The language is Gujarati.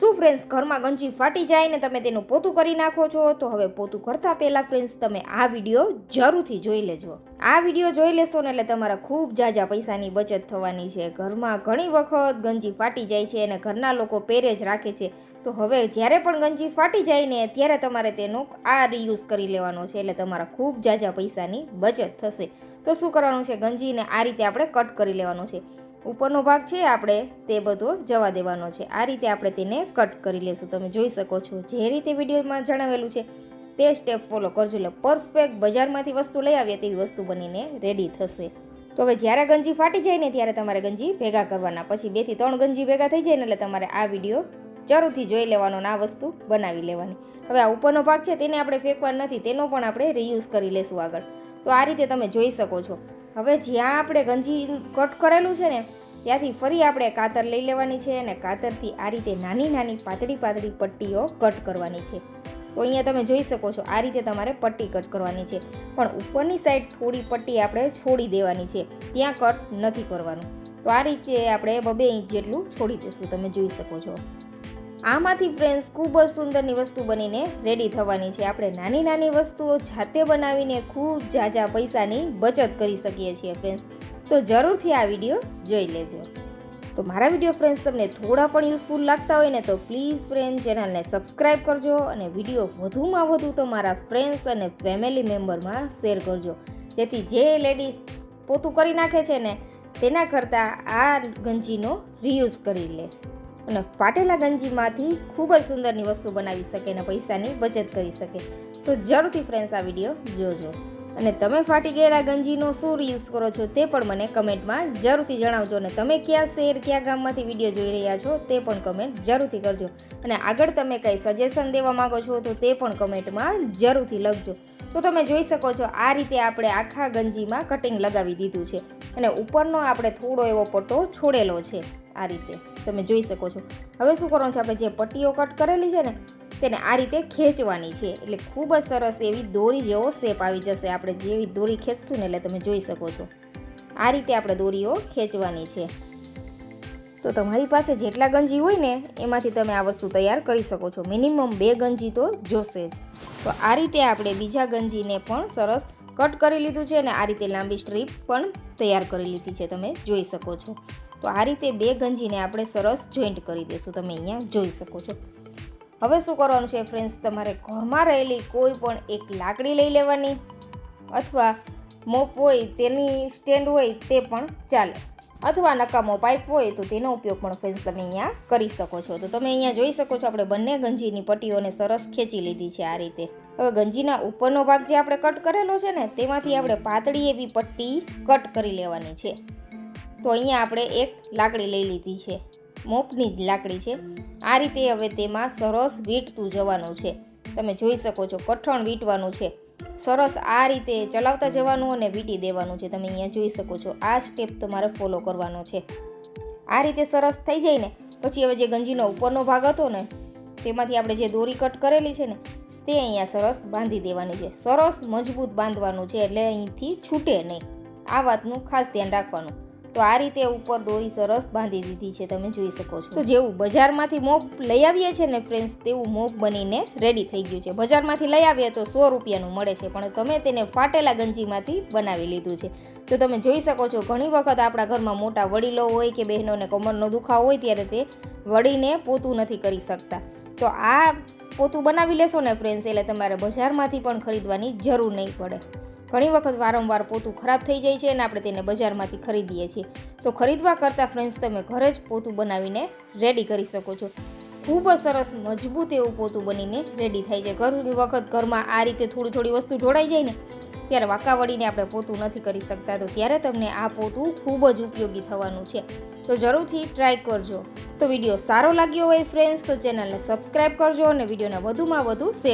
શું ફ્રેન્ડ્સ ઘરમાં ગંજી ફાટી જાય ને તમે તેનું પોતું કરી નાખો છો? તો હવે પોતું કરતાં પહેલાં ફ્રેન્ડ્સ તમે આ વીડિયો જરૂરથી જોઈ લેજો. આ વીડિયો જોઈ લેશો ને એટલે તમારા ખૂબ જાજા પૈસાની બચત થવાની છે. ઘરમાં ઘણી વખત ગંજી ફાટી જાય છે અને ઘરના લોકો પહેરે જ રાખે છે. તો હવે જ્યારે પણ ગંજી ફાટી જાય ને ત્યારે તમારે તેનો આ રીયુઝ કરી લેવાનો છે એટલે તમારા ખૂબ જાજા પૈસાની બચત થશે. તો શું કરવાનું છે? ગંજીને આ રીતે આપણે કટ કરી લેવાનું છે. ઉપરનો ભાગ છે આપણે તે બધો જવા દેવાનો છે. આ રીતે આપણે તેને કટ કરી લેશું. તમે જોઈ શકો છો જે રીતે વિડીયોમાં જણાવેલું છે તે સ્ટેપ ફોલો કરજો એટલે પરફેક્ટ બજારમાંથી વસ્તુ લઈ આવીએ તેવી વસ્તુ બનીને રેડી થશે. તો હવે જ્યારે ગંજી ફાટી જાય ને ત્યારે તમારે ગંજી ભેગા કરવાના. પછી બેથી ત્રણ ગંજી ભેગા થઈ જાય ને એટલે તમારે આ વીડિયો જરૂરથી જોઈ લેવાનો આ વસ્તુ બનાવી લેવાની. હવે આ ઉપરનો ભાગ છે તેને આપણે ફેંકવાનો નથી, તેનો પણ આપણે રીયુઝ કરી લેશું આગળ. તો આ રીતે તમે જોઈ શકો છો. હવે જ્યાં આપણે ગંજી કટ કરેલું છે ને, ત્યાંથી ફરી આપણે કાતર લઈ લેવાની છે અને કાતરથી આ રીતે નાની નાની પાતળી પાતળી પટ્ટીઓ કટ કરવાની છે. તો અહીંયા તમે જોઈ શકો છો, આ રીતે તમારે પટ્ટી કટ કરવાની છે. પણ ઉપરની સાઈડ થોડી પટ્ટી આપણે છોડી દેવાની છે, ત્યાં કટ નથી કરવાનું. તો આ રીતે આપણે બબે ઇંચ જેટલું છોડી દઈશું, તમે જોઈ શકો છો. આમાંથી ફ્રેન્ડ્સ ખૂબ જ સુંદરની વસ્તુ બનીને રેડી થવાની છે. આપણે નાની નાની વસ્તુઓ જાતે બનાવીને ખૂબ ઝાઝા પૈસાની બચત કરી શકીએ છીએ ફ્રેન્ડ્સ તો જરૂરથી આ વીડિયો જોઈ લેજો. તો મારા વીડિયો ફ્રેન્ડ્સ તમને થોડા પણ યુઝફુલ લાગતા હોય ને તો પ્લીઝ ફ્રેન્ડ ચેનલને સબસ્ક્રાઈબ કરજો અને વીડિયો વધુમાં વધુ તમારા ફ્રેન્ડ્સ અને ફેમિલી મેમ્બરમાં શેર કરજો. જેથી જે લેડીઝ પોતું કરી નાખે છે ને, તેના કરતાં આ ગંજીનો રીયુઝ કરી લે. અને ફાટેલા ગંજીમાંથી ખૂબ જ સુંદરની વસ્તુ બનાવી શકે અને પૈસાની બચત કરી શકે. તો જરૂરથી ફ્રેન્ડ્સ આ વીડિયો જોજો. અને તમે ફાટી ગયેલા ગંજીનો શું યુઝ કરો છો તે પણ મને કમેન્ટમાં જરૂરથી જણાવજો. અને તમે કયા શહેર, કયા ગામમાંથી વીડિયો જોઈ રહ્યા છો તે પણ કમેન્ટ જરૂરથી કરજો. અને આગળ તમે કંઈ સજેશન દેવા માંગો છો તો તે પણ કમેન્ટમાં જરૂરથી લખજો. તો તમે જોઈ શકો છો, આ રીતે આપણે આખા ગંજીમાં કટિંગ લગાવી દીધું છે અને ઉપરનો આપણે થોડો એવો પટ્ટો છોડેલો છે આ રીતે, તમે જોઈ શકો છો. હવે શું કરવાનું છે, આપણે જે પટ્ટીઓ કટ કરેલી છે ને, તેને આ રીતે ખેંચવાની છે. એટલે ખૂબ જ સરસ એવી દોરી જેવો શેપ આવી જશે, આપણે જેવી દોરી ખેંચશું ને એટલે તમે જોઈ શકો છો. આ રીતે આપણે દોરીઓ ખેંચવાની છે. તો તમારી પાસે જેટલા ગંજી હોય ને, એમાંથી તમે આ વસ્તુ તૈયાર કરી શકો છો. મિનિમમ બે ગંજી તો જોશે જ. તો આ રીતે આપણે બીજા ગંજીને પણ સરસ કટ કરી લીધું છે અને આ રીતે લાંબી સ્ટ્રીપ પણ તૈયાર કરી લીધી છે, તમે જોઈ શકો છો. તો આ રીતે બે ગંજીને આપણે સરસ જોઈન્ટ કરી દઈશું, તમે અહીંયા જોઈ શકો છો. હવે શું કરવાનું છે ફ્રેન્ડ્સ તમારે ઘરમાં રહેલી કોઈ પણ એક લાકડી લઈ લેવાની અથવા મોપ હોય, તેની સ્ટેન્ડ હોય, તે પણ ચાલે. અથવા નકામો પાઇપ હોય, તો તેનો ઉપયોગ પણ ફ્રેન્ડ્સ તમે અહીંયા કરી શકો છો. તો તમે અહીંયા જોઈ શકો છો, આપણે બંને ગંજીની પટ્ટીઓને સરસ ખેંચી લીધી છે આ રીતે. હવે ગંજીના ઉપરનો ભાગ જે આપણે કટ કરેલો છે ને, તેમાંથી આપણે પાતળી એવી પટ્ટી કટ કરી લેવાની છે. તો અહીંયા આપણે એક લાકડી લઈ લીધી છે. મોપની જ લાકડી છે. આ રીતે હવે તેમાં સરસ વીંટતું જવાનું છે. તમે જોઈ શકો છો, કઠણ વીંટવાનું છે. સરસ આ રીતે ચલાવતા જવાનું અને વીંટી દેવાનું છે. તમે અહીંયા જોઈ શકો છો. આ સ્ટેપ તમારે ફોલો કરવાનો છે. આ રીતે સરસ થઈ જાય ને, પછી હવે જે ગંજીનો ઉપરનો ભાગ હતો ને, તેમાંથી આપણે જે દોરી કટ કરેલી છે ને, તે અહીંયા સરસ બાંધી દેવાની છે. સરસ મજબૂત બાંધવાનું છે એટલે અહીંથી છૂટે નહીં. આ વાતનું ખાસ ધ્યાન રાખવાનું. તો આ રીતે ઉપર દોરી સરસ બાંધી દીધી છે, તમે જોઈ શકો છો. તો જેવું બજારમાંથી મોપ લઈ આવીએ છીએ ને ફ્રેન્ડ્સ તેવું મોપ બનીને રેડી થઈ ગયું છે. બજારમાંથી લઈ આવીએ તો સો રૂપિયાનું મળે છે, પણ તમે તેને ફાટેલા ગંજીમાંથી બનાવી લીધું છે. તો તમે જોઈ શકો છો, ઘણી વખત આપણા ઘરમાં મોટા વડીલો હોય કે બહેનોને કમરનો દુખાવો હોય ત્યારે તે વળીને પોતું નથી કરી શકતા. તો આ પોતું બનાવી લેશો ને ફ્રેન્ડ્સ એટલે તમારે બજારમાંથી પણ ખરીદવાની જરૂર નહીં પડે. ઘણી વખત વારંવાર પોતું ખરાબ થઈ જાય છે અને આપણે તેને બજારમાંથી ખરીદીએ છીએ. તો ખરીદવા કરતાં ફ્રેન્ડ્સ તમે ઘરે જ પોતું બનાવીને રેડી કરી શકો છો. ખૂબ જ સરસ, મજબૂત એવું પોતું બનીને રેડી થાય છે. ઘણી વખત ઘરમાં આ રીતે થોડી થોડી વસ્તુ જોડાઈ જાય ને, ત્યારે વાંકા વળીને આપણે પોતું નથી કરી શકતા. તો ત્યારે તમને આ પોતું ખૂબ જ ઉપયોગી થવાનું છે. તો જરૂરથી ટ્રાય કરજો. તો વીડિયો સારો લાગ્યો હોય ફ્રેન્ડ્સ તો ચેનલને સબસ્ક્રાઈબ કરજો અને વિડીયોને વધુમાં વધુ શેર